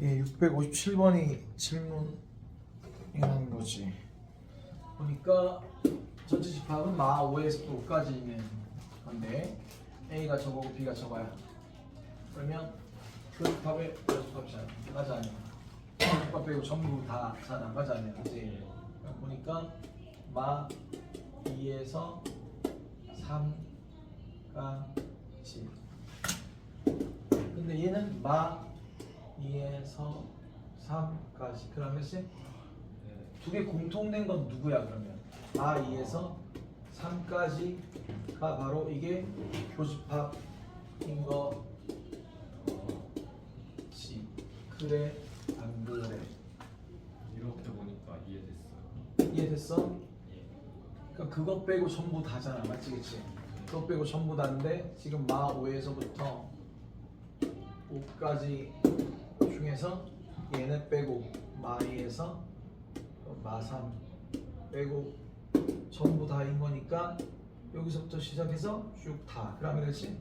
예, 657번이 질문이라는 거지. 보니까 전체 집합은 마 5에서 또 5까지 있는 건데 A가 저거고 B가 저거야. 그러면 그 집합의. 맞아 아니야? 그 집합 빼고 전부 다잖아. 맞아 아니야? 이제 보니까 마 2에서 3까지. 근데 얘는 마 2에서 3까지. 그러면서 두개 공통된 건 누구야 그러면? 마 2에서 3까지가 바로 이게 교집합인 거지. 그래 안 그래? 이렇게 보니까 이해됐어요. 이해됐어? 그러니까 그것 빼고 전부 다잖아. 맞지 그치? 그것 빼고 전부 다인데 지금 마 5에서부터 5까지 중에서 얘네 빼고 마 2에서 마3 빼고 전부 다인 거니까 여기서부터 시작해서 쭉 다. 그러면 그렇지?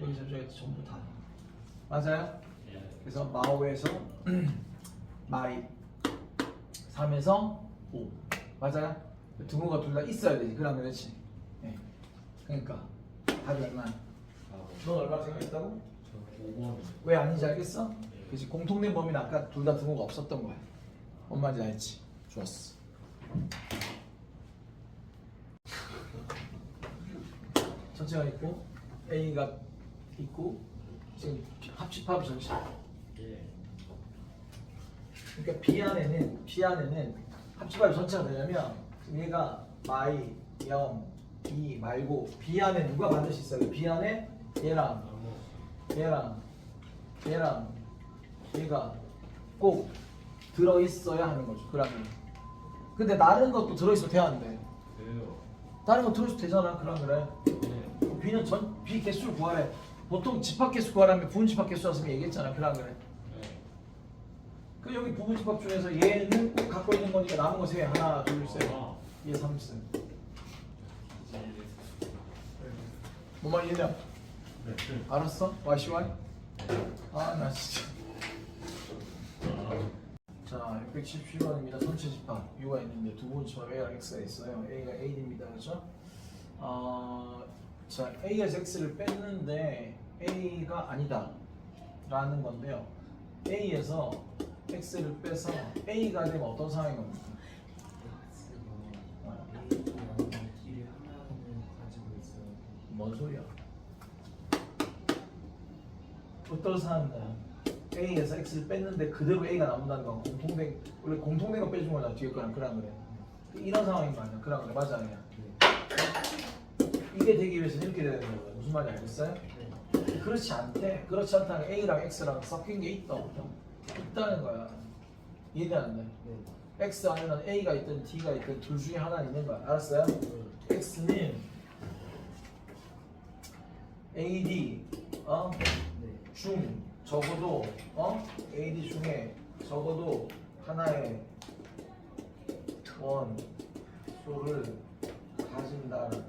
여기서부터 전부 다. 맞아요? 그래서 마 5에서 마이 3에서 5 맞아요? 등호가 둘 다 있어야 되지 그러면 그렇지 예. 그러니까 답이 얼마야? 넌 얼마 생각했다고? 저 5번. 왜 아닌지 알겠어? 그치 공통된 범위는 아까 둘 다 등호가 없었던 거야 뭔 말인지 알지? 좋았어 전체가 있고 A가 있고 지금 합집합이 전체 예. 그러니까 B 안에는 B 안에는 합집합이 전체가 되려면 얘가 마이, 0, 2 말고 B 안에 누가 반드시 있어요? B 안에 얘랑 얘랑 얘랑 얘가 꼭 들어 있어야 하는 거죠. 그러면 근데 다른 것도 들어 있어도 돼야 안 돼. 왜요? 다른 거 들어 있어도 되잖아. 그럼 그래. 네. B는 전 B 개수를 구하래. 보통 집합 개수 구하라면 부분 집합 개수 왔으면 얘기했잖아. 그럼 그래. 네. 그 여기 부분 집합 중에서 얘는 꼭 갖고 있는 거니까 남은 거 세. 하나, 둘, 셋. 아. 얘 3승. 이제 이해됐어요. 뭐만 이해냐? 네. 알았어? YCY? 아, 나 진짜. 자, 677번입니다. 전체 집합 U가 있는데 두번 집합 A랑 X가 있어요. A가 A입니다. 그렇죠? 어, 자, A에서 X를 뺐는데 A가 아니다. 라는 건데요. A에서 X를 빼서 A가 되면 어떤 상황인 겁니까? 어, 뭔 소리야? 어떤 상황이야? A에서 X를 뺐는데 그대로 A가 남는다는 건 공통된 원래 공통된 거 빼준 거잖아 뒤에 거랑 그랑 그래. 이런 상황인 거 아니야? 그랑 그래. 맞아 아니야? 이게 되기 위해서 이렇게 되는 거야. 무슨 말인지 알겠어요? 그렇지 않대. 그렇지 않다는 A랑 X랑 섞인 게 있다 없다. 있다는 거야. 안 돼? X 안에는 A가 있든 D가 있든 둘 중에 하나 있는 거야. 알았어요? X는 AD 어? 중 적어도 어? AD 중에 적어도 하나의 원소를 가진다는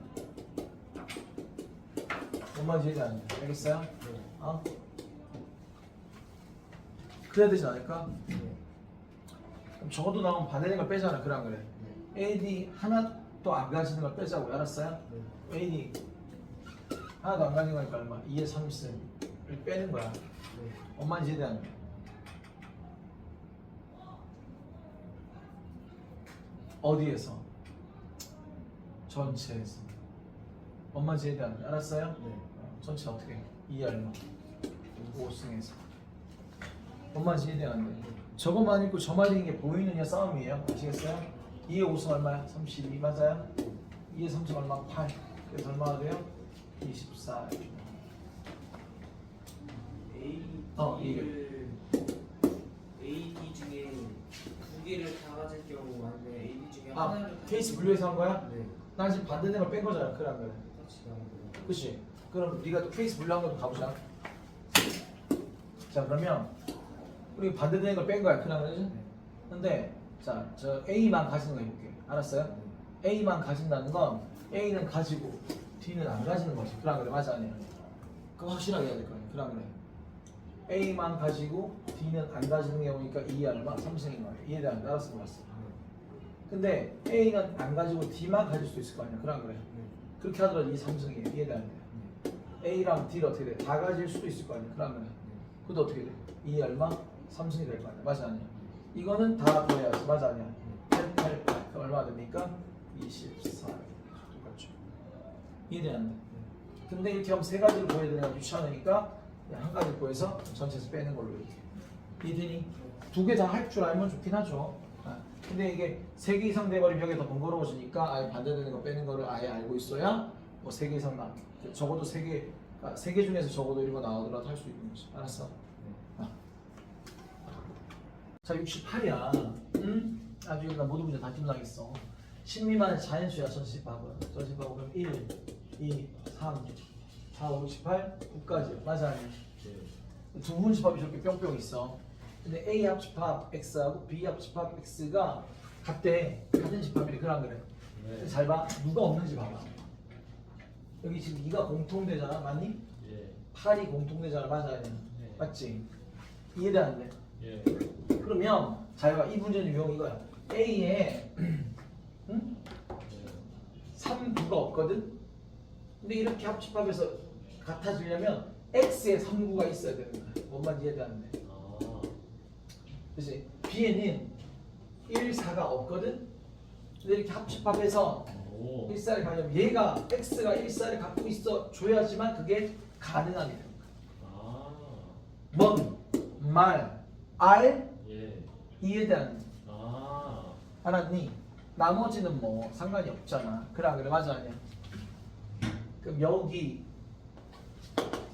뭔 말인지 이해 안 돼? 알겠어요? 어? 그래야 되지 않을까? 그럼 적어도 나오면 반대되는 걸 빼잖아 그래 안 그래? AD 하나도 안 가지는 걸 빼자고 알았어요? AD 하나도 안 가지는 거니까 얼마? 2의 3승을 빼는 거야 엄마 이제 대한 어디에서? 전체에서 엄마 이제 대한 알았어요? 어, 전체 어떻게? 해? 2 얼마? 5승에서 엄마 이제 대한 저것만 있고 저만 있는 게 보이느냐 싸움이에요 아시겠어요? 2의 5승 얼마야? 32 맞아요? 2의 3승 얼마? 8 그래서 얼마가 돼요? 24 A 어, D를 AD 중에 두 개를 다 가질 경우 아니면 AD 중에 아 하나를 케이스 분류해서 한 거야? 네. 나 지금 반대된 걸뺀 거잖아 가는 거예요. 그치? 그럼 네가 또 케이스 분류한 거 가보자 자 그러면 우리 반대되는 걸 뺀 거야 그래 안 그러지? 근데 자 저 A만 가지는 거 해볼게 알았어요? A만 가진다는 건 A는 가지고 D는 안 가지는 거지 안 그래? 맞아 아니야? 그거 확실하게 해야 될거 아니야 안 그래? A만 가지고 D는 안 가지는 경우니까 2 얼마? 3승인 거예요. 이해 대한 따라서 몰랐어. 근데 A는 안 가지고 D만 가질 수 있을 거 아니야. 그럼 그래. 그렇게 하더라도 이 3승이에요. 이해 대한 A랑 D를 어떻게 돼? 다 가질 수도 있을 거 아니야. 그럼 그래. 그것도 어떻게 돼? 2 얼마? 3승이 될 거 아니야. 맞아 아니야? 이거는 다 더해야지. 맞아 아니야? 8, 8, 8. 그럼 얼마 됩니까? 24. 똑같죠. 이해되는데. 근데 이렇게 하면 세 가지를 보여야 되니까 귀찮으니까 그냥 한 가지 보여서 전체에서 빼는 걸로 이렇게. 이해되니? 두 개 다 할 줄 알면 좋긴 하죠. 아, 근데 이게 세 개 이상 돼버리면 벽에 더 번거로워지니까 아예 반대되는 거 빼는 거를 아예 알고 있어야 뭐 세 개 이상 나. 적어도 세 개, 아, 세개 중에서 적어도 이거 나오더라도 할 수 있는 거지. 알았어? 아. 자, 68이야. 응? 아주 여기다 모든 문제 다 끝나겠어. 10미만의 자연수야, 전시밥은. 전시밥은 그럼 1, 2, 3, 4, 5, 68, 9까지. 맞아, 아니야? 두 분 집합이 저렇게 뿅뿅 있어. 근데 A 합집합 X하고 B 합집합 X가 같대. 같은 집합이래. 그래 안 그래? 네. 잘 봐. 누가 없는지 봐봐. 여기 지금 2가 공통되잖아. 맞니? 예. 8이 공통되잖아. 맞아, 아니야? 네. 맞지? 이해돼 안 돼? 예. 그러면 잘 봐. 이 문제는 유형 이거야. A에 응? 3구가 없거든. 근데 이렇게 합집합해서 같아지려면 X에 3구가 있어야 되는 거야. 뭔 말인지 이해돼 안 돼? 아. 그치? B에는 1, 4가 없거든. 근데 이렇게 합집합해서 오. 1사를 가려면 얘가 X가 1사를 갖고 있어 줘야지만 그게 가능하게 되는 거야. 아. 뭔, 말, 알, 예. 이에 대한 아. 알았니? 나머지는 뭐 상관이 없잖아. 그래 안 그래? 맞아 아니야? 그럼 여기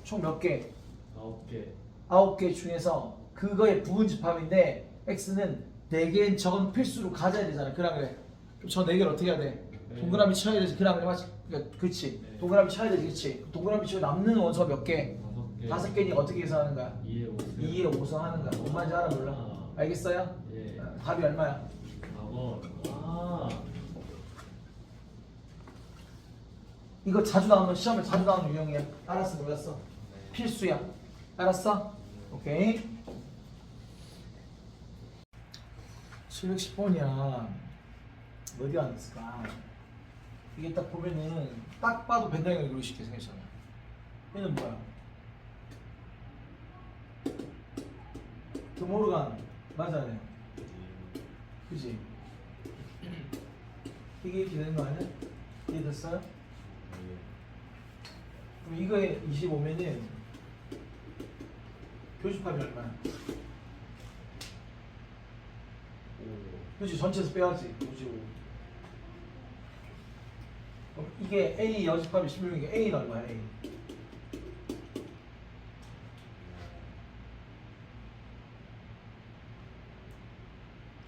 총 몇 개? 아홉 개. 아홉 개 중에서 그거의 부분 집합인데 x는 네 개인 적은 필수로 가져야 되잖아. 안 그래? 그럼 저 네 개를 어떻게 해야 돼? 네. 동그라미 쳐야 되지. 그래 안 그래? 맞지? 그치? 네. 동그라미 쳐야 되지. 그치? 동그라미 치고 남는 원서 몇 개? 다섯 개. 다섯 개니 어떻게 계산하는 거야? 2에 5. 2에 5성 하는 거야. 뭔 말인지 알아 몰라? 아. 알겠어요? 예. 어, 답이 얼마야? 4번. 아. 이거 자주 나오는 시험에 자주 나오는 유형이야. 알았어 몰랐어? 필수야. 알았어? 오케이. 710번이야. 어디 앉았을까? 이게 딱 보면은 딱 봐도 벤다이가 이렇게 쉽게 생겼잖아. 얘는 뭐야? 드모르간 맞아요. 그지? 이게 이렇게 되는 거 아니야? 이해됐어요? 그럼 이거에 25면은 교집합이 얼마야? 그렇지 전체에서 빼야지 55 그럼 이게 A 여집합이 16이니까 A는 얼마야 A?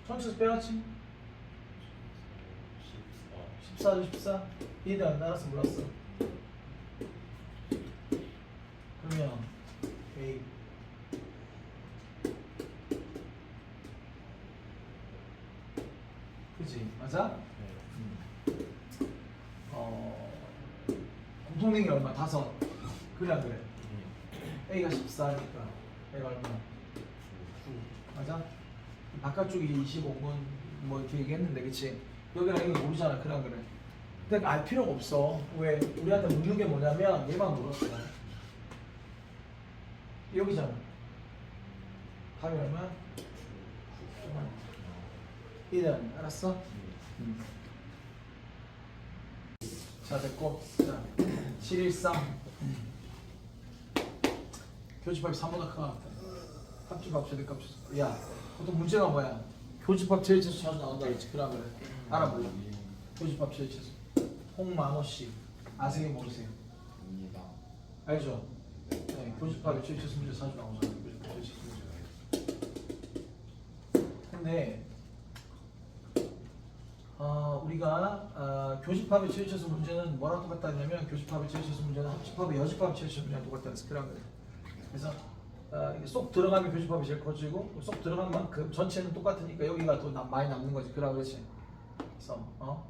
전체에서 빼야지. 14죠 14 얘들 안 나가서 몰랐어 그지 맞아? 어 공통된 게 얼마? 다섯 그래 안 그래? A가 14니까 A가 얼마? 9 맞아? 바깥쪽이 25분 뭐 이렇게 얘기했는데 그치? 여기랑 이거 모르잖아 그래 안 그래? 근데 알 필요가 없어 왜? 우리한테 묻는 게 뭐냐면 얘만 물었어 여기잖아 답이 얼마야? 이든 알았어? 음. 자 됐고. 자 713 교집합이 3보다 큰것 같다 합집합 최대값 야 보통 문제가 뭐야? 교집합 제일체수 자주 나온다 그랬지 그래 그래. 알아 몰라 교집합 제일체수 홍만호씨 아세요 모르세요. 알죠? 네, 교집합의 제일체수 문제 자주 나오잖아요. 교집합 제일체수 문제가 근데 어, 우리가 어, 교집합의 제일체수 문제는 뭐랑 똑같다냐면 교집합의 제일체수 문제는 합집합의 여집합의 제일체수 문제랑 똑같다 그런 거예요. 그래서 어, 쏙 들어가면 교집합이 제일 커지고 쏙 들어간 만큼 전체는 똑같으니까 여기가 더 남- 많이 남는 거지. 그라 그렇지. 그래서 어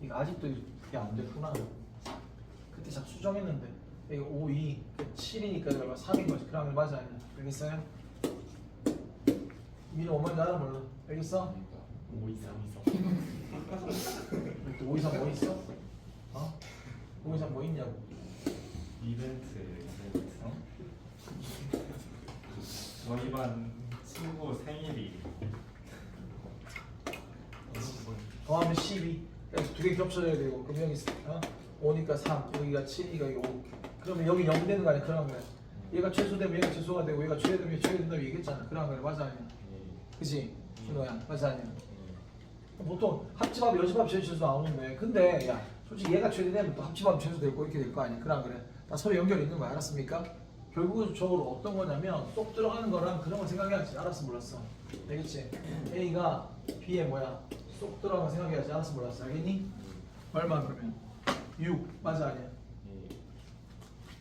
이거 아직도 이게 안 됐구나. 그때 잘 수정했는데 이거 5, 2, 7이니까 얼마? 3인 거지. 그러면 맞아? 알겠어요? 민호 뭔지 알아 몰라? 알겠어? 5 이상 이상. 또5 이상 뭐 있어? 어? 5 이상 뭐 있냐고? 이벤트 이벤트. 어? 저희 반 친구 생일이. 더하면 12. 그래서 두개 겹쳐져야 되고 그럼 여기 어? 5니까 3, 여기가 7, 이가 5. 그러면 여기 0 되는 거 아니야? 그런 거야. 얘가 최소되면 얘가 최소가 되고 얘가 최대되면 얘가 최대 된다고 얘기했잖아. 그런 거야. 맞아 아니야? 그지? 준호야. 맞아 아니야? 보통 합집합, 여집합 최소 나오는데 근데 야 솔직히 얘가 최대되면 또 합집합 최소 되고 이렇게 될 거 아니야? 그래 안 그래? 다 서로 연결이 있는 거 알았습니까? 결국적으로 어떤 거냐면 쏙 들어가는 거랑 그런 거 생각해야지 알았어 몰랐어 알겠지? A가 B에 뭐야? 쏙 들어가는 거 생각해야지 알았어 몰랐어 알겠니? 얼마 그러면? 6 맞아 아니야?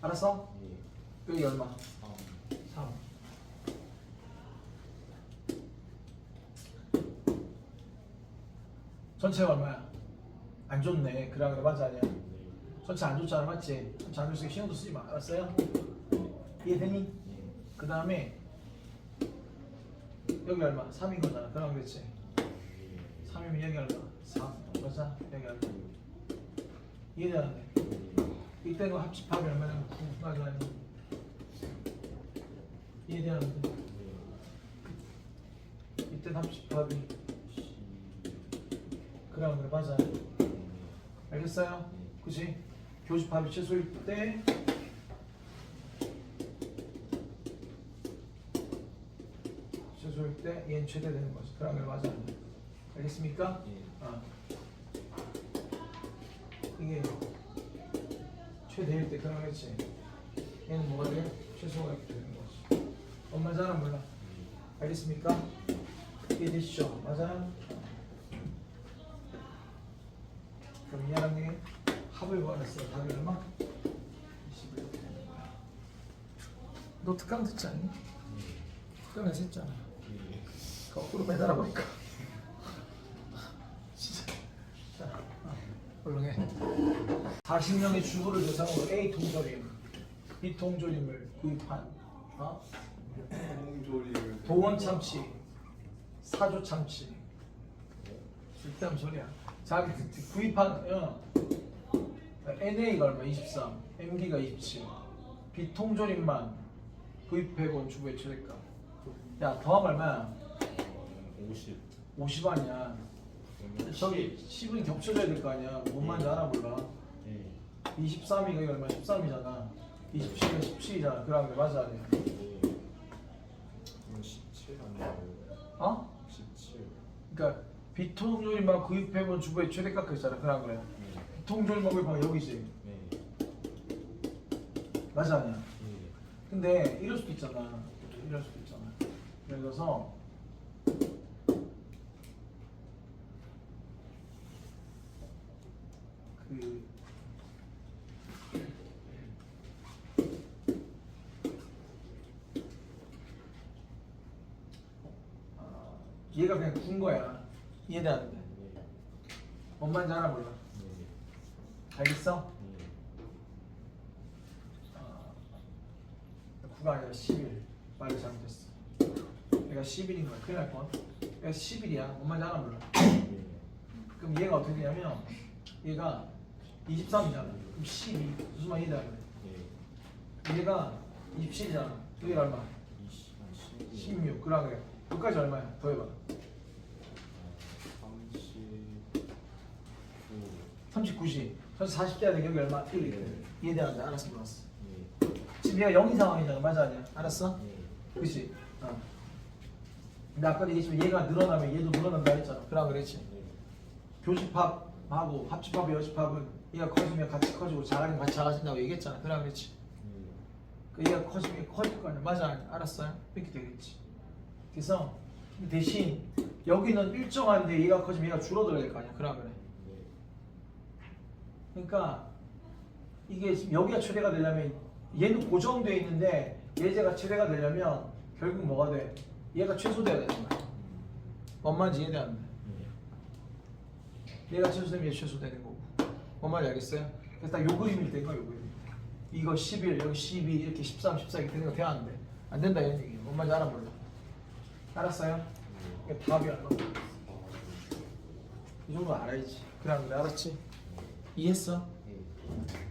알았어? 여기 얼마? 3 전체가 얼마야? 안 좋네 그래 그래 맞아 아니야? 전체 안 좋잖아 맞지? 전체 안 신경도 쓰지 마 알았어요? 이해되니? 그 다음에 여기 얼마? 3인 거잖아 그럼 그렇지 3이면 여기 얼마? 4 맞아? 여기 얼마? 이해되는데? 이때는 합집합이 얼마냐면 9 맞아 아니야? 이해되는데? 이때는 합집합이 그럼 그래 맞아 알겠어요? 그지? 교집합이 최소일 때 최소일 때 얘는 최대 되는 거지 그럼 그래 맞아 알겠습니까? 아. 이게 최대일 때 그런 거지 얘는 뭐가 돼? 최소가 이렇게 되는 거지 엄마 잘안 몰라 알겠습니까? 이해되시죠? 맞아요? 10을 벌었어. 답이 얼마? 너 특강 듣지 않니? 특강에서 했잖아. 거꾸로 매달아 보니까. 진짜. 자, 아, 얼렁해. 40명의 주부를 조상으로 A 동조림, B 동조림을 구입한 어? 동조림을 도원 참치, 사조 참치. 쓸데없는 소리야. 자기 그, 그 구입한 어. NA가 얼마? 23 MD가 27 비통조림만 구입해본 주부의 최대가 야 더하면 얼마야 50. 50 아니야. 저기 10은 겹쳐져야 될 거 아니야. 뭔 말인지 알아 몰라? 네. 23이가 이거 얼마? 13이잖아. 27은 17이잖아. 그러면 맞아 아니야 17 아니에요? 어? 17. 그러니까 비통조림만 구입해본 주부의 최대가 그랬잖아. 그런 그래 비통조림만 구입하면 여기지 네. 맞아 아니야 네. 근데 이럴 수도 있잖아. 이럴 수도 있잖아. 예를 들어서 그 아, 얘가 그냥 군 거야. 이해되는데. 네. 뭔 말인지 알아 몰라. 네. 알겠어? 네. 아, 9가 아니라 11 말이 잘못했어 얘가 11인 거야 큰일 날 뻔. 얘가 11이야 뭔 말인지 알아 몰라 네. 그럼 얘가 어떻게 되냐면 얘가 23이잖아 그럼 12 무슨 말이 이해돼 네. 얘가 27이잖아 여기가 얼마? 20. 한 16. 16 그래 그래 여기까지 얼마야? 더해봐 39. 39시 그래서 40대 되면 여기 얼마? 1 네. 이해되는데 알았어 몰랐어 네. 지금 얘가 0인 상황이잖아 맞아 아니야? 알았어? 네. 그렇지. 어. 근데 아까 얘기했지만 얘가 늘어나면 얘도 늘어난다 했잖아. 그러고 그랬지. 네. 교집합하고 합집합, 여집합은 얘가 커지면 같이 커지고 작아지면 같이 작아진다고 얘기했잖아. 그러고 그랬지. 네. 그 얘가 커지면 커질 거 아니야. 맞아. 알았어요. 이렇게 되겠지. 그래서 대신 여기는 일정한데 얘가 커지면 얘가 줄어들어야 될 거 아니야. 그러고 그래. 네. 그러니까 이게 지금 여기가 최대가 되려면 얘는 고정돼 있는데 얘가 최대가 되려면 결국 뭐가 돼? 얘가 최소돼야 되는 거야. 뭔 말인지 이해되는데 네. 얘가 최소되면 얘 최소되는 거고 뭔 말인지 알겠어요? 그래서 딱요 그림일 때가 요 그림 이거 11 여기 12 이렇게 13 14 이렇게 되는 거 돼야 안 된다 이런 얘기예요 뭔 말인지 알아 몰라 알았어요? 이게 답이 안 나와 이 정도 알아야지 그래 안 그래 알았지? 이해했어? 예.